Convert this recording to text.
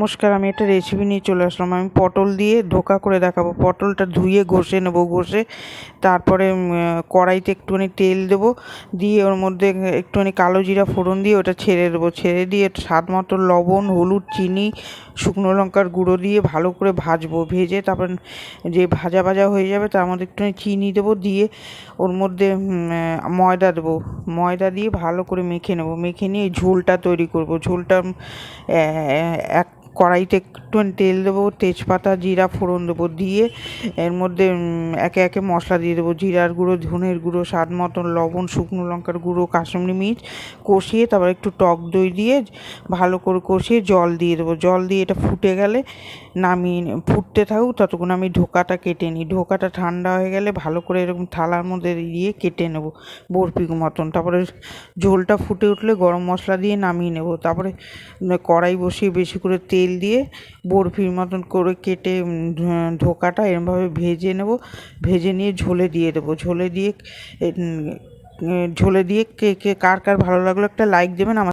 নমস্কার, আমি একটা রেসিপি নিয়ে চলে আসলাম। আমি পটল দিয়ে ধোকা করে দেখাবো। পটলটা ধুয়ে ঘষে নেব, ঘষে তারপরে কড়াইতে একটুখানি তেল দেবো, দিয়ে ওর মধ্যে একটুখানি কালো জিরা ফোড়ন দিয়ে ওটা ছেড়ে দেবো। ছেড়ে দিয়ে স্বাদ মতো লবণ, হলুদ, চিনি, শুকনো লঙ্কার গুঁড়ো দিয়ে ভালো করে ভাজবো। ভেজে তারপর যে ভাজা ভাজা হয়ে যাবে তার মধ্যে একটুখানি চিনি দেবো, দিয়ে ওর মধ্যে ময়দা দেবো। ময়দা দিয়ে ভালো করে মেখে নেব। মেখে নিয়ে ঝোলটা তৈরি করব। ঝোলটা এক কড়াইতে একটুখানি তেল দেবো, তেজপাতা, জিরা, ফোড়ন দেবো দিয়ে, এর মধ্যে একে একে মশলা দিয়ে দেবো। জিরার গুঁড়ো, ধনের গুঁড়ো, স্বাদ মতন লবণ, শুকনো লঙ্কার গুঁড়ো, কাশ্মীরি মির্চ কষিয়ে তারপর একটু টক দই দিয়ে ভালো করে কষিয়ে জল দিয়ে দেবো। জল দিয়ে এটা ফুটে গেলে নামিয়ে ফুটতে থাকুক ততক্ষণ আমি ঢোকাটা কেটে নিই। ঢোকাটা ঠান্ডা হয়ে গেলে ভালো করে এরকম থালার মধ্যে দিয়ে কেটে নেব বরফি মতন। তারপরে ঝোলটা ফুটে উঠলে গরম মশলা দিয়ে নামিয়ে নেব। তারপরে কড়াই বসিয়ে বেশি করে তেল দিয়ে বরফির মতন করে কেটে ধোকাটা এরমভাবে ভেজে নেব। ভেজে নিয়ে ঝোলে দিয়ে দেবো। ঝোলে দিয়ে ঝোলে দিয়ে কে কে, কার কার ভালো লাগল একটা লাইক দেবেন। আমার